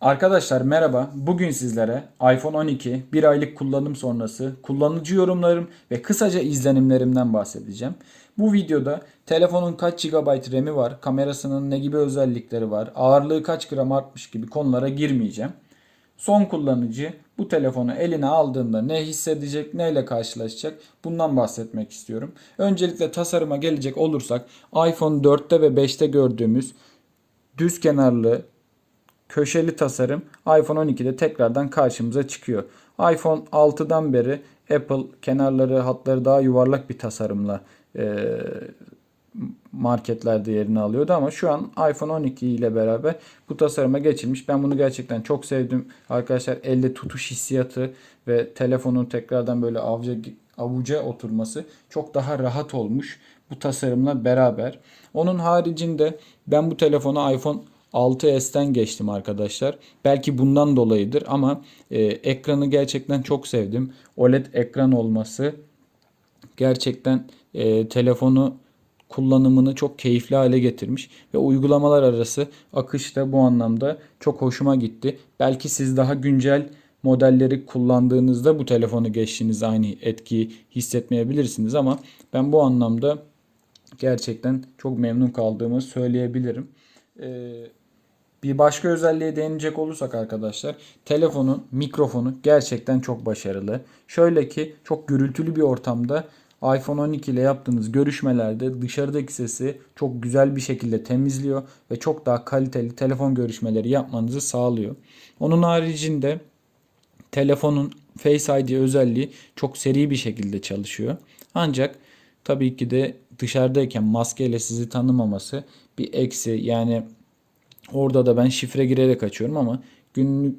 Arkadaşlar merhaba. Bugün sizlere iPhone 12 bir aylık kullanım sonrası kullanıcı yorumlarım ve kısaca izlenimlerimden bahsedeceğim. Bu videoda telefonun kaç GB RAM'i var, kamerasının ne gibi özellikleri var, ağırlığı kaç gram artmış gibi konulara girmeyeceğim. Son kullanıcı bu telefonu eline aldığında ne hissedecek, neyle karşılaşacak bundan bahsetmek istiyorum. Öncelikle tasarıma gelecek olursak iPhone 4'te ve 5'te gördüğümüz düz kenarlı köşeli tasarım iPhone 12'de tekrardan karşımıza çıkıyor. iPhone 6'dan beri Apple kenarları hatları daha yuvarlak bir tasarımla e, marketlerde yerini alıyordu ama şu an iPhone 12 ile beraber bu tasarıma geçilmiş. Ben bunu gerçekten çok sevdim. Arkadaşlar elde tutuş hissiyatı ve telefonun tekrardan böyle avca, avuca oturması çok daha rahat olmuş bu tasarımla beraber. Onun haricinde ben bu telefonu iPhone 6s'ten geçtim arkadaşlar. Belki bundan dolayıdır ama e, ekranı gerçekten çok sevdim. OLED ekran olması gerçekten e, telefonu kullanımını çok keyifli hale getirmiş ve uygulamalar arası akış da bu anlamda çok hoşuma gitti. Belki siz daha güncel modelleri kullandığınızda bu telefonu geçtiğiniz aynı etkiyi hissetmeyebilirsiniz ama ben bu anlamda gerçekten çok memnun kaldığımı söyleyebilirim. Ee, bir başka özelliğe değinecek olursak arkadaşlar telefonun mikrofonu gerçekten çok başarılı. Şöyle ki çok gürültülü bir ortamda iPhone 12 ile yaptığınız görüşmelerde dışarıdaki sesi çok güzel bir şekilde temizliyor ve çok daha kaliteli telefon görüşmeleri yapmanızı sağlıyor. Onun haricinde telefonun Face ID özelliği çok seri bir şekilde çalışıyor. Ancak tabii ki de dışarıdayken maskeyle sizi tanımaması bir eksi. Yani orada da ben şifre girerek açıyorum ama günlük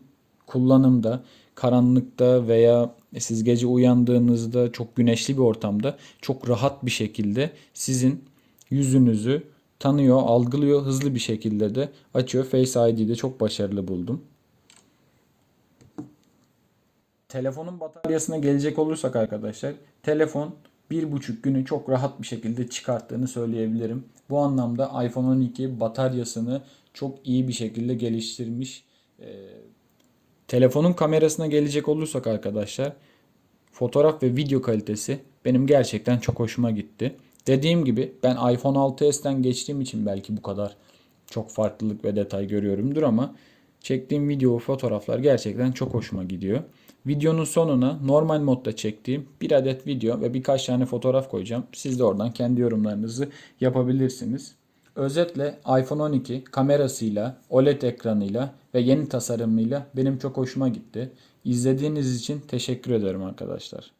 kullanımda karanlıkta veya siz gece uyandığınızda çok güneşli bir ortamda çok rahat bir şekilde sizin yüzünüzü tanıyor, algılıyor hızlı bir şekilde de açıyor. Face ID'de çok başarılı buldum. Telefonun bataryasına gelecek olursak arkadaşlar, telefon bir buçuk günü çok rahat bir şekilde çıkarttığını söyleyebilirim. Bu anlamda iPhone 12 bataryasını çok iyi bir şekilde geliştirmiş. Ee, telefonun kamerasına gelecek olursak arkadaşlar, fotoğraf ve video kalitesi benim gerçekten çok hoşuma gitti. Dediğim gibi ben iPhone 6s'ten geçtiğim için belki bu kadar çok farklılık ve detay görüyorumdur ama çektiğim video fotoğraflar gerçekten çok hoşuma gidiyor. Videonun sonuna normal modda çektiğim bir adet video ve birkaç tane fotoğraf koyacağım. Siz de oradan kendi yorumlarınızı yapabilirsiniz. Özetle iPhone 12 kamerasıyla, OLED ekranıyla ve yeni tasarımıyla benim çok hoşuma gitti. İzlediğiniz için teşekkür ederim arkadaşlar.